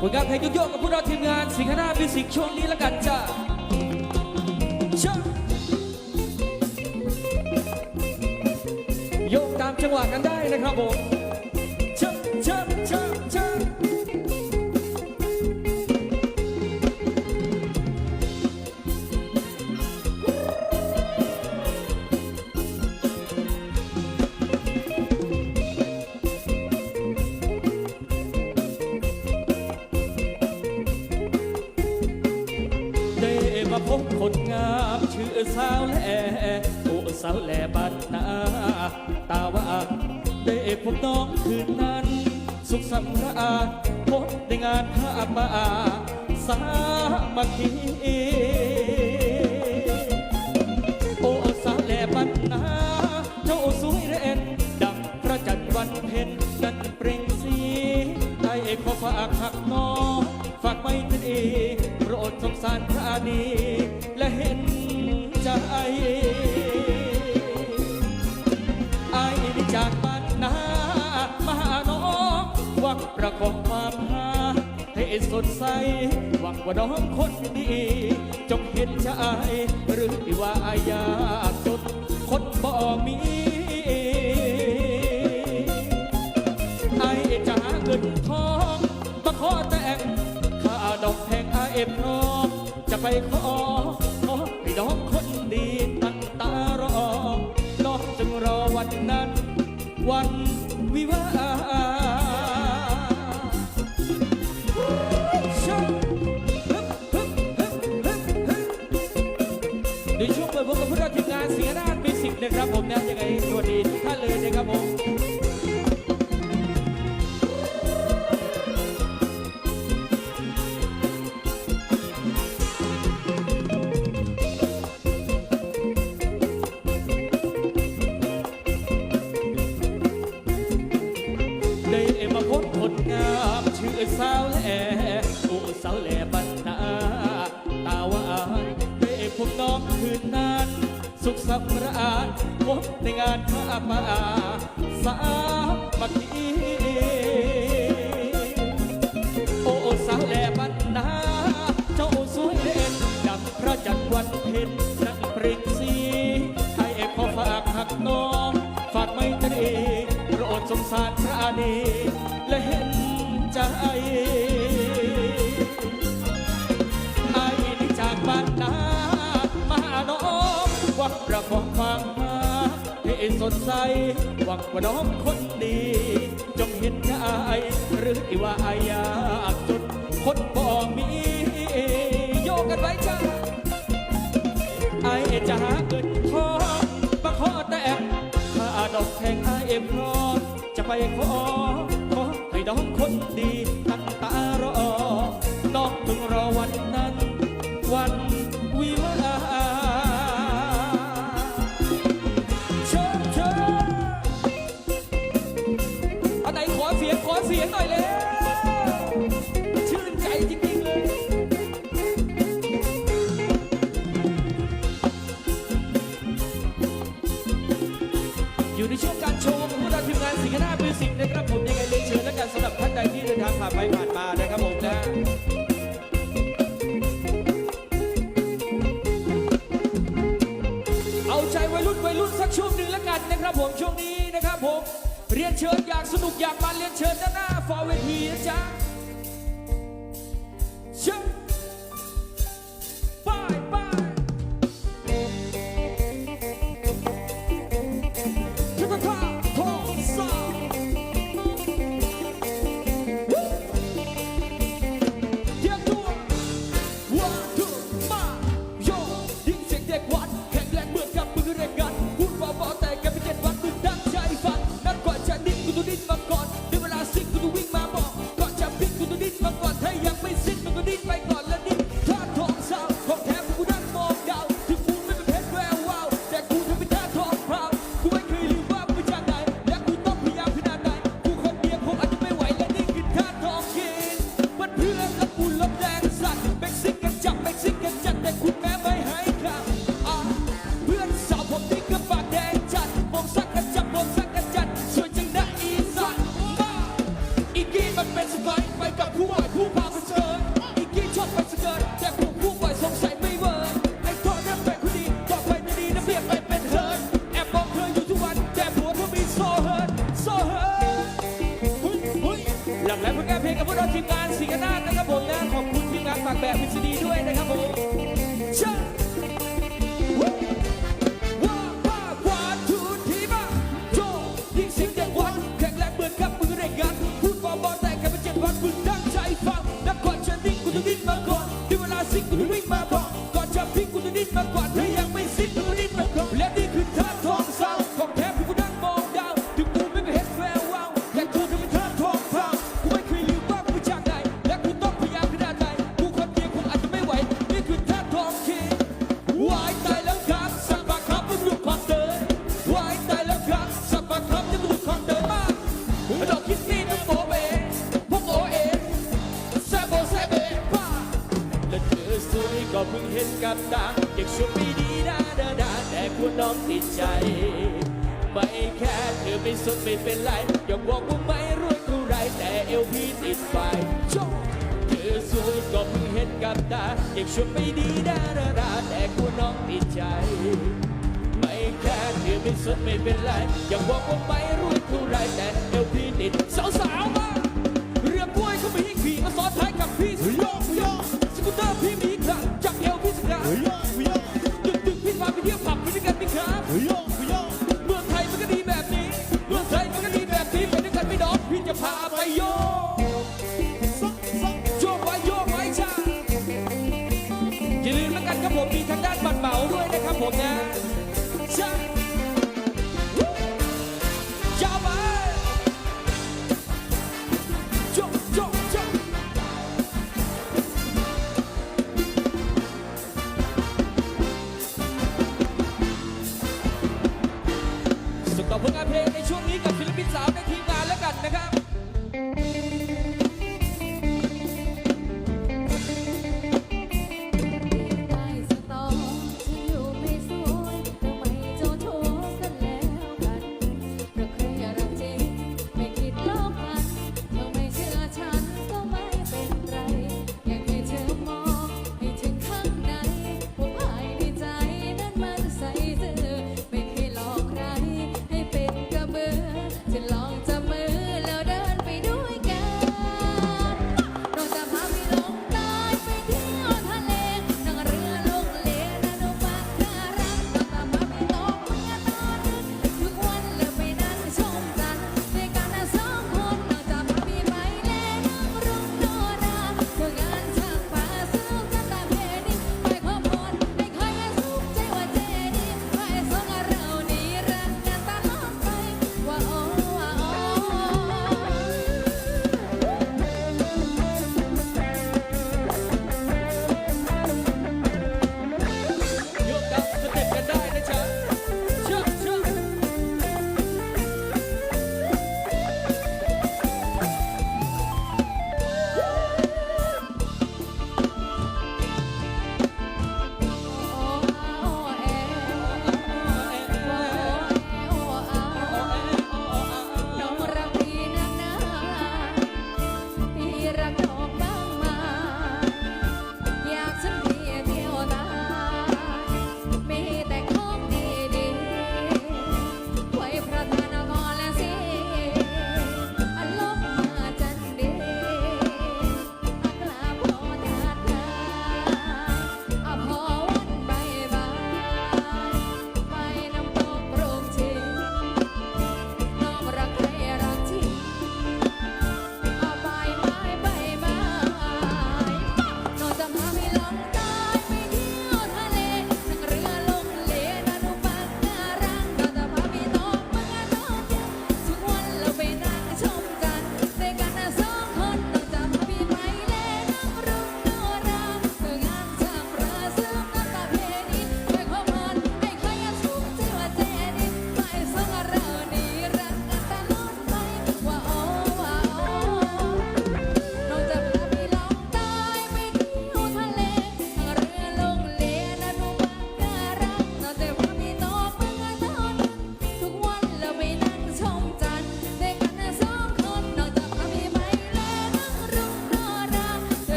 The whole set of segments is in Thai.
ผลงานเพลงโยกๆกับพวกเราทีมงานสิงคณามิวสิกช่วงนี้ละกันจ้าเชิญโยกตามจังหวะกันได้นะครับผม สาวแหล่โอ้สาวแหล่บ้านนาตาว่าได้พบน้องคืนนั้น สุขสำราญพบในงานผ้าป่าสามัคคีโอ้สาวแหล่บ้านนาเจ้าสวยเด่นดังพระจันทร์วันเพ็ญนั้นเปล่งสีได้ขอฝากหักน้องฝากไม่ตรีโปรดสงสารพระดีและเห็น สดใส หวังว่าน้องคนดี จงเห็นใจหรือว่าอายากจนคนบ่มีไอ้จะหาเงินทองมาขอแต่งข้าดอกแพงไอ้พร้อมจะไปขอขอให้น้องคนดีตั้ง นะครับผมนะยังไงสวัสดีทุกท่านเลยนะครับผม ดใส หวังว่าน้องคนดี จงเห็นใจหรือว่าอายากจนคนบ่มี โยกกันไว้จ้าไอ้จะหาเงินทองมาขอแต่ข้าดอกแทงไอ้พร้อจะไปขอขอให้น้องคนดี ดที่เดินทางผ่านไปผ่านมานะครับผมนะเอาใจวัยรุ่นวัยรุ่นสักช่วงหนึ่งแล้วกันนะครับผมช่วงนี้นะครับผมเรียนเชิญอยากสนุกอยากมาเรียนเชิญด้านหน้าฟอร์เวทีนะจ๊ะ ดังและผลงานเพลงกับพวกเราทีมงานสีกนาฏนะครับผมนะขอบคุณทีมงานปากแบบพิษดีด้วยนะครับผมเชิญพูดบอลบอลแต่แค่เป็นเจ็ดวันมึงตั้งใจฟังนักกว่าฉันนิ่งกูต้องดิ้งมาก่อนที่เวลาสิ่งกู สุดไม่เป็นไรอย่าบอกว่าไม่รวยกูไรแต่เอวพีติดไฟโชเธอสวยก็เพิ่งเห็นกับตาอยากชวนไปดีดาราแต่กูน้องติดใจ ไม่แค่เธอไม่สุดไม่เป็นไรอย่าบอกว่าไม่รวยกูไรแต่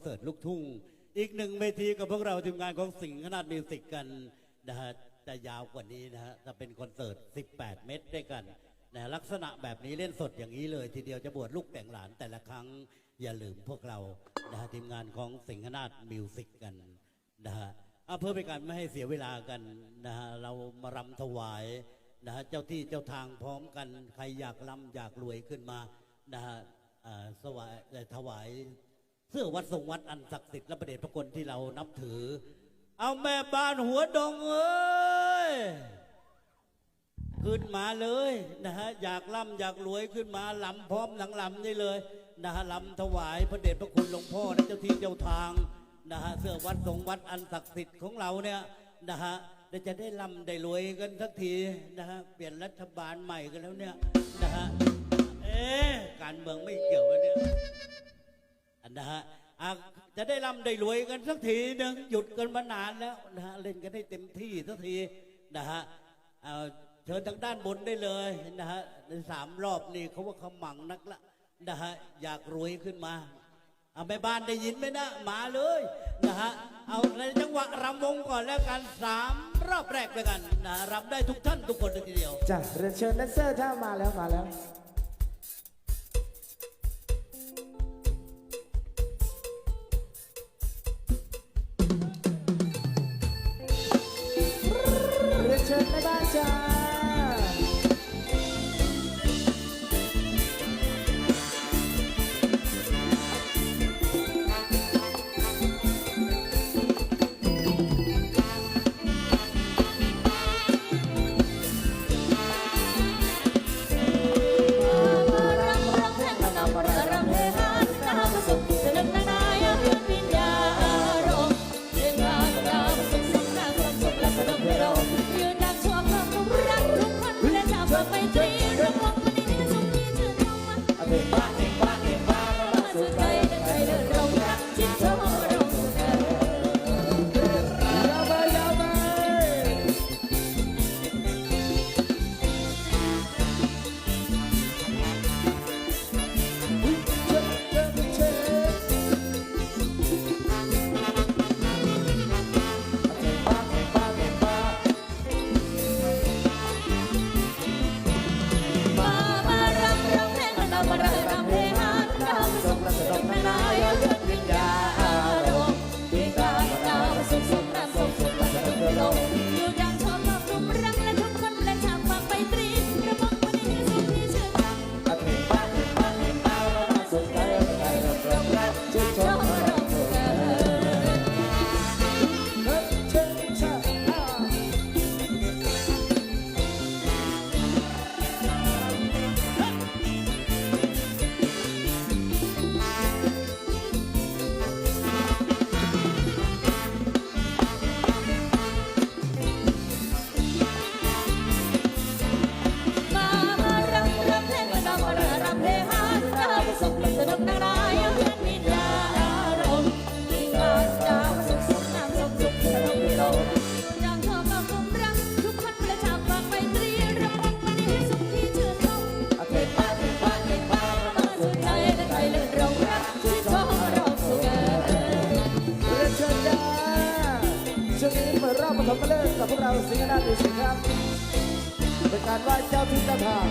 เสิร์ตลูกทุ่ง อีกหนึ่งเวทีกับพวกเราทีมงานของสิงห์ขนาดมิวสิกกันนะฮะจะยาวกว่านี้นะฮะจะเป็นคอนเสิร์ต 18 เมตรด้วยกันนะลักษณะแบบนี้เล่นสดอย่างนี้เลย ทีเดียวจะบวชลูกแต่งหลานแต่ละครั้งอย่าลืมพวกเรานะฮะทีมงานของสิงห์ขนาดมิวสิกกันนะฮะเพื่อเป็นการไม่ให้เสียเวลากันนะฮะเรามารำถวายนะฮะเจ้าที่เจ้าทางพร้อมกัน ใครอยากร่ำอยากรวยขึ้นมานะฮะสวายเอ่ถวาย เสื้อวัดทรงวัดอันศักดิ์สิทธิ์และประเดชพระคุณที่เรานับถือ เอาแม่บ้านหัวดงเอ้ยขึ้นมาเลยนะฮะอยากร่ำอยากรวยขึ้นมาลำพร้อมหลังลำนี่เลยนะฮะลำถวายพระเดชพระคุณหลวงพ่อและเจ้าที่เจ้าทางนะฮะเสื้อวัดทรงวัดอันศักดิ์สิทธิ์ของเราเนี่ยนะฮะเดี๋ยวจะได้ร่ำได้รวยกันสักทีนะฮะเปลี่ยนรัฐบาลใหม่กันแล้วเนี่ยนะฮะเอ๊การเมืองไม่เกี่ยวกันเนี่ย นะฮะจะได้ร่ำได้รวยกันสักทีหนึ่งหยุดกันมานานแล้วนะฮะเล่นกันให้เต็มที่สักทีนะฮะเอาเชิญทางด้านบนได้เลยนะฮะในสามรอบนี่เขาว่าเขาหมั่งนักละนะฮะอยากรวยขึ้นมาเอาแม่บ้านได้ยินไหมนะมาเลยนะฮะเอาในจังหวะรำวงก่อนแล้วกันสามรอบแรกด้วยกันนะรำได้ทุกท่านทุกคนเลยทีเดียวจ้ะเรียนเชิญแดนเซอร์ถ้ามาแล้วมาแล้ว เปิดรอบปฐมฤกษ์กับพวกเราสิงห์นาดีสิครับเป็นการไหว้เจ้าที่เจ้าทาง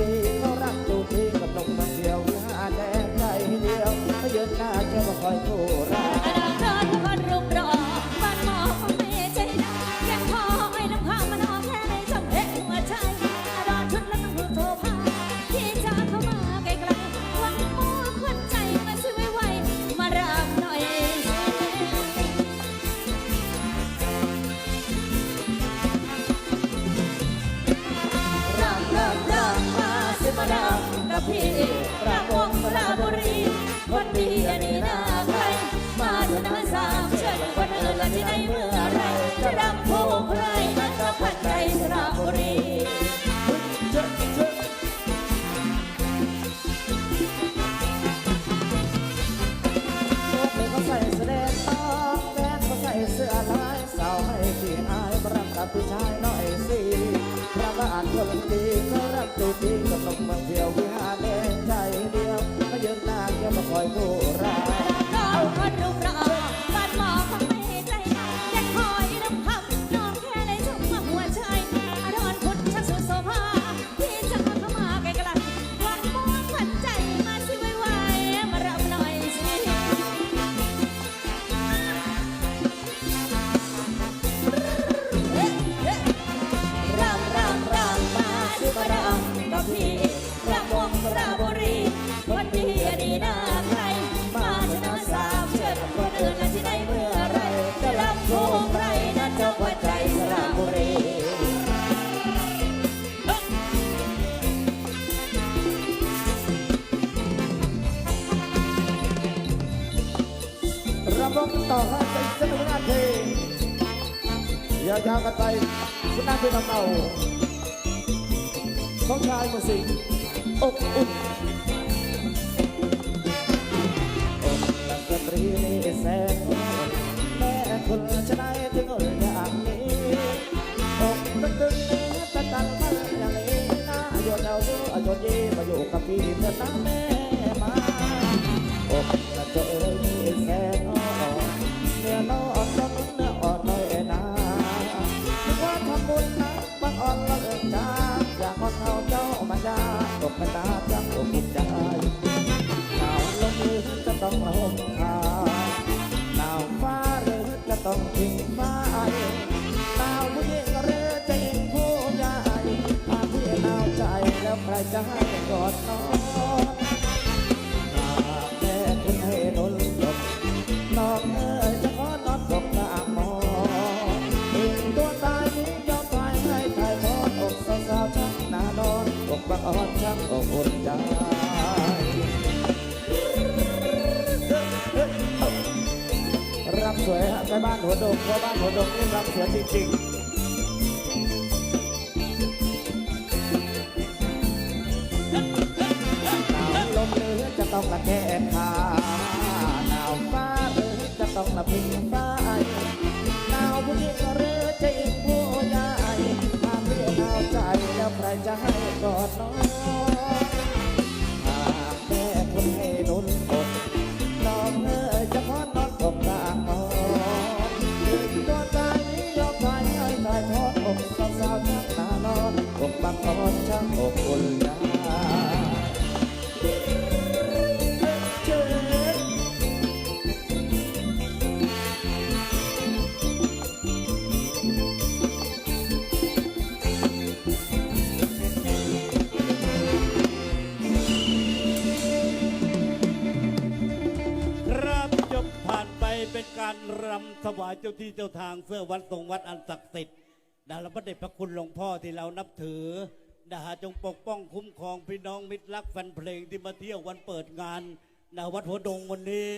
ดีเขารักดูดีกับนกมาเดียวหน้าแดงใจเดียวเยืนหน้าแค่มาคอยโทษ ผู้ชายน้อยสิพระบาทคนดีเขารักตัวดีก็ต้องมาเที่ยววิหารแดงใจเดียวมายืนนางยังมาคอยผู้รายก็คนรูปรอบ้าง ยาวๆกันไปคุณน้าเป็นเก่าสองชายมือสิงอบอุ่นอกนักดนตรีแสนแม่คนชนะถึงอย่างนี้อกตึงตึงนี้ตะตันมาอย่างนี้นะโยนเอาดูโยนยีมาอยู่กับพี่เถอะนะแม่มาอกนักเจอแสน กระตาจังอกใจหนาวลมมือจะต้องมาห่มผ้าหนาวฟ้าหรือจะต้องทิ้งฟ้าหนาวผู้หญิงหรือจะหญิงผู้ใหญ่หาพี่หนาวใจแล้วใครจะให้กอดน้องำสวยฮะไปบ้านหัวดงเพราะบ้านหัวดงนี่รำสวยจริงๆหนาวลมหรือจะต้องระแทกขาหนาวฟ้าหรือจะต้องระพิงฟ้าหนาวผู้หญิงหรือจะอิงผู้ใหญ่หาเรียหนาวใจแล้วใครจะให้กอดน้อง ถวายเจ้าที่เจ้าทางเสื้อวัดทรงวัดอันศักดิ์สิทธิ์นะและพระเดชพระคุณหลวงพ่อที่เรานับถือนะฮะจงปกป้องคุ้มครองพี่น้องมิตรรักแฟนเพลงที่มาเที่ยววันเปิดงานนะวัดหัวดงวันนี้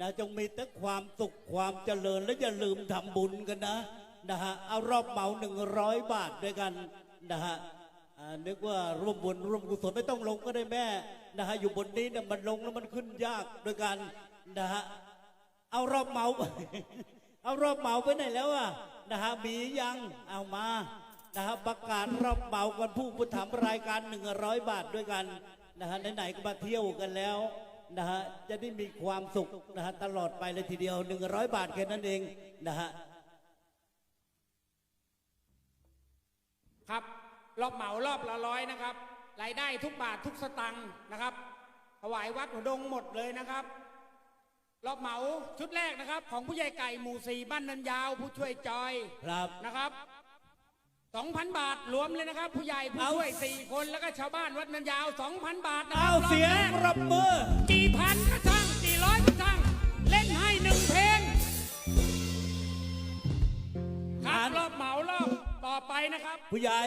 นะจงมีแต่ความสุขความเจริญและอย่าลืมทำบุญกันนะนะฮะเอารอบเหมาหนึ่งร้อยบาทด้วยกันนะฮะอ่านึกว่าร่วมบุญร่วมกุศลไม่ต้องลงก็ได้แม่นะฮะอยู่บนนี้เนี่ยมันลงแล้วมันขึ้นยากโดยการนะฮะเอารอบเหมา เอารอบเหมาไปไหนแล้วอะนะฮะมียังเอามานะฮะประกาศรอบเหมากันผู้ผู้ทำรายการหนึ่งร้อยบาทด้วยกันนะฮะไหนๆก็มาเที่ยวกันแล้วนะฮะจะได้มีความสุขนะฮะตลอดไปเลยทีเดียวหนึ่งร้อยบาทแค่นั้นเองนะฮะครับรอบเหมารอบละร้อยนะครับรายได้ทุกบาททุกสตังค์นะครับถวายวัดหัวดงหมดเลยนะครับ รอบเหมาชุดแรกนะครับ ของผู้ใหญ่ไก่หมู่สี่บ้านนันยาว ผู้ช่วยจอยครับนะครับ2,000บาทรวมเลยนะครับ ผู้ใหญ่ผู้เอาช่วยสี่คนแล้วก็ชาวบ้านวัดนันยาว2,000บาทนะคเอารับเสียงปรบมือ กี่พันก็ช่างกี่ร้อยก็ช่างเล่นให้หนึ่งเพลงครับรอบเหมารอบต่อไปนะครับ ผู้ใหญ่